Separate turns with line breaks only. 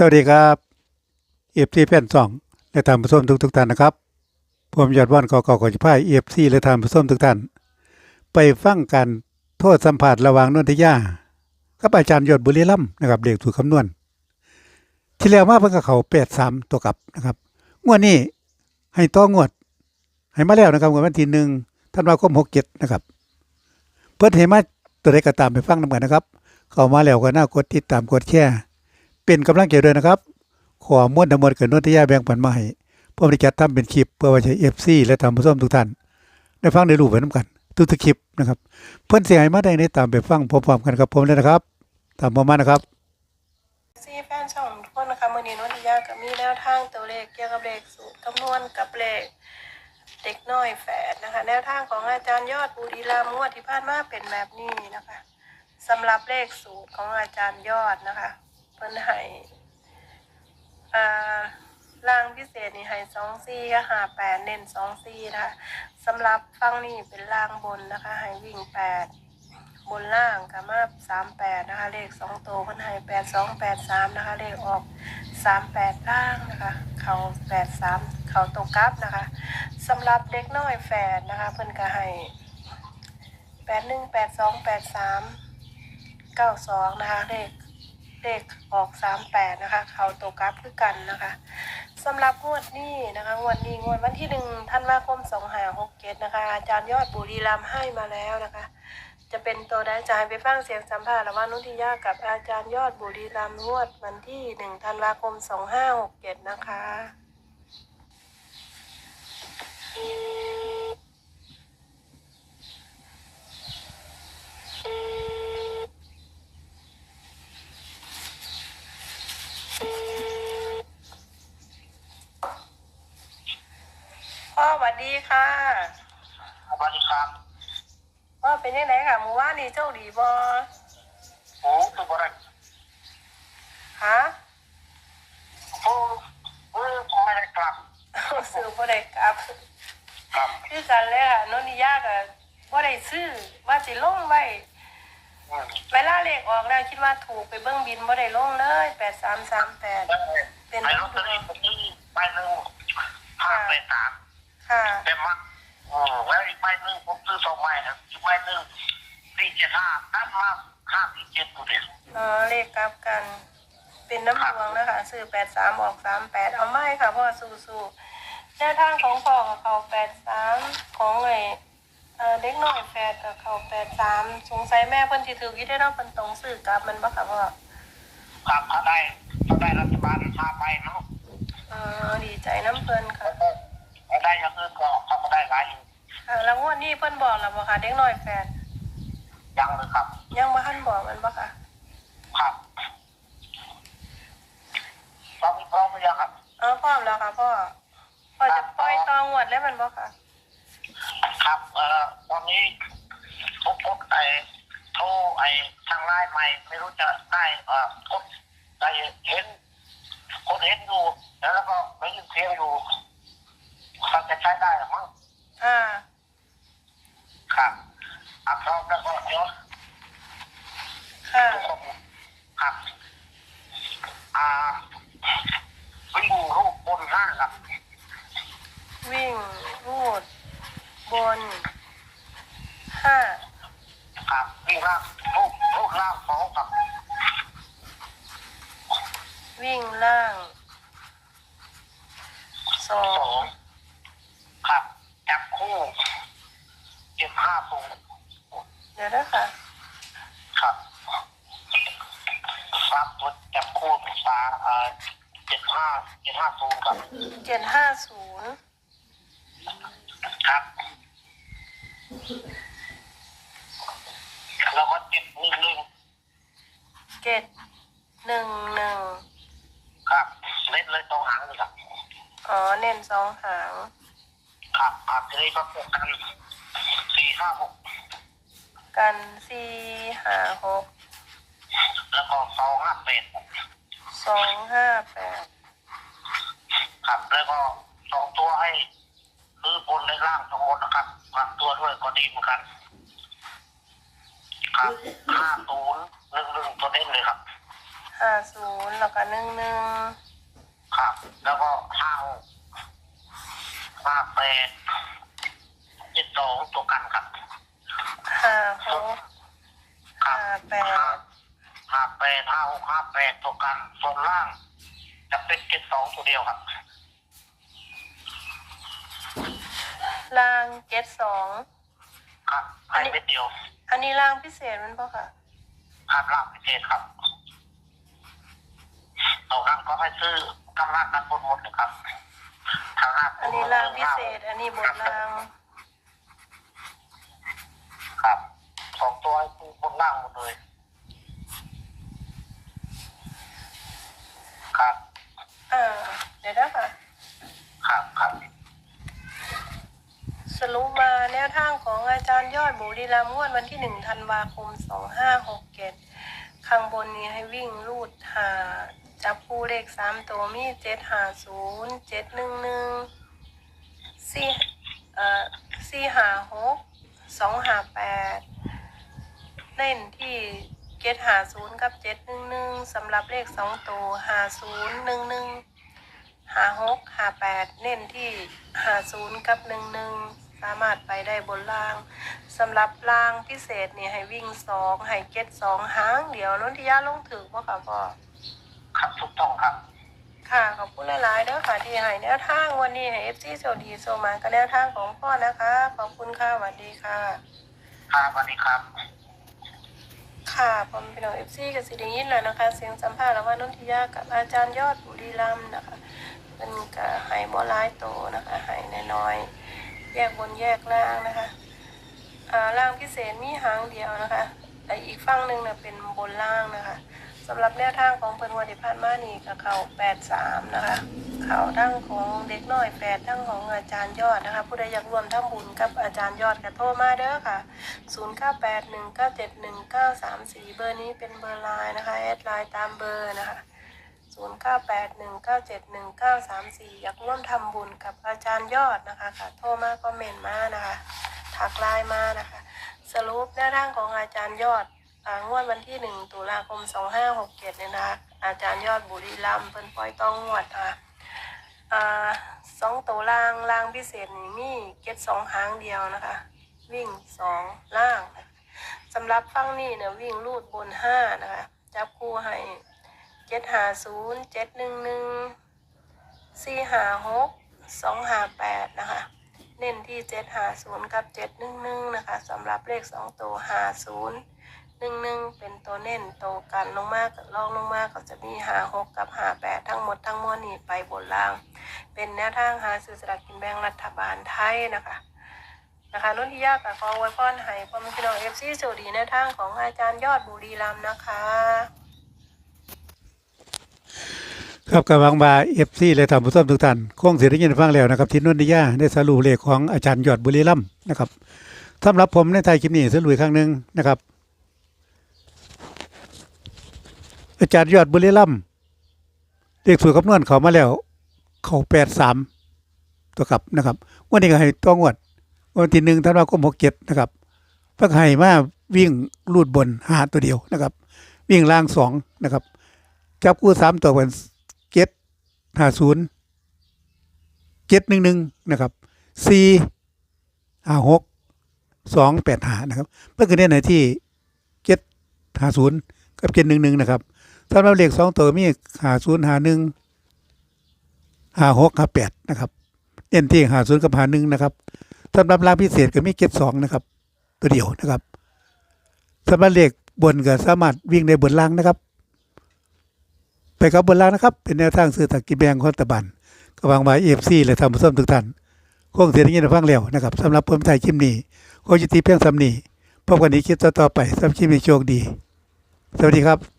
สวัสดีครับเอฟซีแผ่นสองและทานผู้ชมทุกทุกท่านนะครับ ผมยอดว่านกอกอกจิพายเอฟซีและทานผู้ชมทุกท่าน ไปฟังการโทษสัมผัสระหว่างนนทยากับอาจารย์ยอดบุรีรัมนะครับเด็กถูกคำนวณ ที่แล้วมาเพิ่งกับเขาแปดสามตัวกลับนะครับ งวดนี้ให้ต้องวด ให้มาแล้วนะครับงวดวันที่หนึ่งธันวาคมหกเจ็ดนะครับ เพื่อนให้มาตัวใดก็ตามไปฟังนำกันนะครับ เข้ามาแล้วก็น่ากดติดตามกดแชร์ เป็นกำลังใจด้วยนะครับ ขอม้วลทั้งหมดเกิดนนทยาแบ่งปันมาให้ผมได้จัดทำเป็นคลิปเพื่อไว้ใช้เอฟซีและทำผู้ชมทุกท่าน ได้ฟังได้รู้ไปน้ำกันทุกๆคลิปนะครับ เพื่อนเสียหายมาได้ในตามไปฟังพร้อมๆกันครับผมเลยนะครับ ตามผมมานะครับ
ซีแฟนช่องทุกคนนะคะมือนี้นวนิยาก็มีแนวทางตัวเลขเกี่ยวกับเลขสูตรคำนวณกับเลขเด็กน้อยแฝดนะคะ แนวทางของอาจารย์ยอดบุรีรัมย์งวดที่ผ่านมาเป็นแบบนี้นะคะสำหรับเลขสูตรของอาจารย์ยอดนะคะ เพิ่นให้อ่าล่างพิเศษนี่ให้สองซี่ก็หาแปดเน้นสองซี่นะคะสำหรับฟังนี่เป็นล่างบนนะคะให้วิ่งแปดบนล่างกับมาสามแปดนะคะ เลขสองตัวคนให้แปดสองแปดสามนะคะ เลขออกสามแปดล่างนะคะ เขาแปดสามเขาตรงกลับนะคะสำหรับเด็กน้อยแฝดนะคะเพิ่นก็ให้แปดหนึ่งแปดสองแปดสามเก้าสองนะคะ เลข เลขออกสามแปดนะคะ เขาตัวกรัฟคือกันนะคะสำหรับงวดนี้นะคะงวดนี้งวดวันที่หนึ่งธันวาคมสองห้าหกเจ็ดนะคะ อาจารย์ยอดบุรีรัมย์ให้มาแล้วนะคะ จะเป็นตัวได้จะใจไปฟังเสียงสัมภาษณ์ระหว่างนุทิยากับอาจารย์ยอดบุรีรัมย์งวดวันที่หนึ่งธันวาคมสองห้าหกเจ็ดนะคะ พ่อสวัสดีค่ะ
สวัสดีครับ
พ่อเป็นยังไงค่ะหมู่ว่านนี่โชคดีบ่
โอ้คือบ่ได้
ฮะ
โอ้โอ้ผมไม่ได้กลับ
ซื้อบ่ได้กลับ
ครับ
คือกันเลยค่ะโนนนิยาก็บ่ได้ซื้อว่าสิลงไว้
อืม
เวลาเลขออกแล้วคิดว่าถูกไปเบิ่งบินบ่ได้ลงเลยแปดสามสามแปด เป็น
ไอ้ลอตเตอรี่ผมนี่ใบหนึ่งห้าไปสาม
ค่ะ
แต่มาอืมแล้วอีกใบหนึ่งผมซื้อสองใบนะอีกใบหนึ่งสี่เจ็ดห้าตั้งมาห้าสี่เจ็ดตัวเดียว
เออเลขกลับกัน เป็นน้ำดวงนะคะซื้อแปดสามออกสามแปดเอาไม่ค่ะพ่อสู้สู้แนวทางของพ่อกับเขาแปดสามของไอ้เออเด็กน้อยแฟดกับเขาแปดสามสงสัยแม่เพิ่นสิถือกี่ได้เนาะเพิ่นตรงซื้อกลับมันบ่ค่ะพ่อ
ครับถ้าได้ถ้าได้รัฐบาลพาไปเนาะ
เออดีใจน้ำเพิ่นค่ะ
ถ้าได้อยังอื่นก็เขาก็ได้หลาย อยู่
อ่าแล้วงวดนี้เพิ่นบอกแล้วบ่ค่ะ เด็กน้อยแฟด
ยังเลยครับ
ยังบ่ทันบอกมันบ่ค่ะ
ครับตอนนี้พร้อมหรือยังครับ
เออพร้อมแล้วค่ะพ่อพ่อจะปล่อยตองวดแล้วมันบ่ค่ะ
ครับเอ่อตอนนี้ผมกดไอ้โทรไอ้ทางไลน์ใหม่ ไม่รู้จะได้เอ่อกดได้เห็นกดเห็นอยู่แล้วก็ได้ยินเสียงอยู่เขาจะใช้ได้หรือมั้ง
อ่า
ครับอะพร้อมแล้วก็เดี๋ยว
ค่ะ
ทุกคนครับ อ่าวิ่งรูปบนห้าครับ
วิ่งรูดบ นห้า
ครับวิ่งล่างรูปรูปล่างสองครับ
วิ่งล่างสอ
สองงครับจับคู่เจ็ดห้าศูนย์
เดี๋ยวนะค่ะ
ครับครับตัวจับคู่เป็นฟ้าเอ่อเจ็ดห้าเจ็ดห้าศูนย์ครับ
เจ็ดห้าศูนย์
ครับ แล้วก็เจ็ดหนึ่งหนึ่ง
เจ็ดหนึ่งหนึ่ง
ครับเล่นเลยตรงหางเลยครับ
อ๋อเน้นสองหาง
ครับอ่าทีนี้ก็พวกกันสี่ห้าหก
กันสี่ห้าหก
แล้วก็สองห้าแปด
สองห้าแปด
ครับแล้วก็สองตัวให้คือบนและล่างทั้งหมดนะครับกลับตัวด้วยก็ดีเหมือนกันครับห้าศูนย์ หนึ่งหนึ่งตัวเด่นเลยครับ
ห้าศูนย์แล้วก็หนึ่งหนึ่ง
ครับ แล้วก็ห้าหกห้าแปดเจ็ดสองตัวกันครับ
ห้าหก
ครับ
ห้าแปด
ห้าแปดห้าหกห้าแปดตัวกันส่วนล่าง จะเป็นเจ็ดสองตัวเดียวครับ
ล่างเจ็ดสอง
ครับให้เม็ดเดียว
อันนี้ล่างพิเศษมันปะค่ะ
ครับล่างพิเศษครับตรงนั้นก็ให้ซื้อกำลังกันบนหมดเลยครับ ทางหน้า
อันนี้ล่างพิเศษ อันนี้บนล่าง
ครับสองตัวให้ซื้อบนล่างหมดเลย ครับ
อ่าเดี๋ยวนะค่ะ
ครับครับ
สรุปมาแนวทางของอาจารย์ยอดบุรีรัมย์งวดวันที่หนึ่งธันวาคมสองห้าหกเจ็ดข้างบ นนี้ให้วิ่งรูดหาจับคู่เลขสามตัวมีเจ็ดหาศูนย์เจ็ดหนึ่งหนึ่งสี่เอ่อสี่หาหกสองหาแปดเล่นที่เจ็ดหาศูนย์กับเจ็ดหนึ่งหนึ่งสำหรับเลขสองตัวหาศูนย์หนึ่งหนึ่งหาหกหาแปดเน้นที่หาศูนย์กับหนึ่งหนึ่ง สามารถไปได้บนล่างสำหรับล่างพิเศษนี่ให้วิ่งสองให้เก็ตสองหางเดี๋ยวนนทิยาลงถึงว่าค่ะพ่อ
ครับถูกต้องครับ
ค่ะขอบคุณหลายๆเด้อค่ะที่ให้แนวทางวันนี้ให้เอฟซีโซดีโซมากับแนวทางของพ่อนะคะ ขอบคุณค่ะสวัสดีค่ะ
ครับสวัสดีครับ
ค่ะผมเป็นน้องเอฟซีกับสิไดิยินแล้วนะคะ เสียงสัมภาษณ์ระหว่างนนทิยากับอาจารย์ยอดบุรีรัมย์นะคะเป็นกะไห้บ่ร้ายโตนะคะไห้น้อยๆ แยกบนแยกล่างนะคะอ่าล่างพิเศษมีหางเดียวนะคะแต่อีกฝั่งหนึ่งเนี่ยเป็นบนล่างนะคะสำหรับแนวทางของเพิ่นวันที่ผ่านมานี่กับเขาแปดสามนะคะเขาทั้งของเด็กน้อยแปดทั้งของอาจารย์ยอดนะคะผู้ใดอยากรวมทำบุญกับอาจารย์ยอดก็โทรมาเด้อค่ะ0 9 8 1 9 7 1 9 3 4เบอร์นี้เป็นเบอร์ไลน์นะคะแอดไลน์ตามเบอร์นะคะ 0 9 8 1 9 7 1 9 3 4อยากร่วมทำบุญกับอาจารย์ยอดนะคะค่ะโทรมาคอมเมนมานะคะถักไลน์มานะคะ สรุปแนวทางของอาจารย์ยอดงวดวันที่1ตุลาคม2567เนี่ยนะคะอาจารย์ยอดบุรีรัมย์เพิ่นปล่อยต้องงวดนะคะอ่าสองตัวล่างล่างพิเศษนี่มีเก็ตสองหางเดียวนะคะ วิ่งสองล่างสำหรับฟังนี่เนี่ยวิ่งลูดบนห้านะคะ จับคู่ให้ เจ็ดหาศูนย์เจ็ดหนึ่งหนึ่งสี่หาหกสองหาแปดนะคะ เน้นที่เจ็ดหาศูนย์กับเจ็ดหนึ่งหนึ่งนะคะสำหรับเลขสองตัวหาศูนย์หนึ่งหนึ่งเป็นตัวเน้นตัวกันลงมากลองลงมากก็จะมีหาหกกับหาแปดทั้งหมดทั้งมวลนี่ไปบนล่าง เป็นแนวทางหาซื้อสลากกินแบ่งรัฐบาลไทยนะคะนะคะนุ่นที่ยากกับขอไว้พรให้พ่อแม่พี่น้องเอฟซีสวัสดีแนวทางของอาจารย์ยอดบุรีรัมนะคะ
ครับกับวังบาเอฟซีและท่านผู้ชมทุกท่านคงเสียได้ยินฟังแล้วนะครับที่นนทิยาได้สรุปเลขของอาจารย์ยอดบุรีรัมนะครับสำหรับผมในไทยคลิปนี้สรุปครั้งหนึ่งนะครับ อาจารย์ยอดบุรีรัมเลขสูตรคำนวณเขามาแล้ว เขาแปดสามตัวกลับนะครับวันนี้ก็ให้ต้องวด วันที่หนึ่งธันวาคมหกเจ็ดนะครับพิ่งให้มาวิ่งลูดบนหาตัวเดียวนะครับ วิ่งล่างสองนะครับจับคู่สามตัวเป็น ห้าศูนย์เจ็ดหนึ่งหนึ่งนะครับสี่ห้าหกสองแปดหานะครับเพื่อคือเน้นในที่เจ็ดห้าศูนย์กับเจ็ดหนึ่งหนึ่งนะครับสำหรับเลขสองตัวมีห้าศูนย์ห้าหนึ่งห้าหกห้าแปดนะครับเน้นที่ห้าศูนย์กับห้าหนึ่งนะครับสำหรับรางพิเศษก็มีเจ็ดสองนะครับ ตัวเดียวนะครับสำหรับเลขบนก็สามารถวิ่งในบนล่างนะครับ ไปกับบนล่างนะครับ เป็นแนวทางซื้อตักกินแบงของรัฐบาลก็วางไว้เอฟซีและทำผสมทุกท่านคงเสียงยินฟังแล้วนะครับสำหรับเพิ่มไทยคลิปนี้โคจิตีเพียงสำนีพบกันอีกคลิปต่อๆไปสำหรับคลิปนี้โชคดี สวัสดีครับ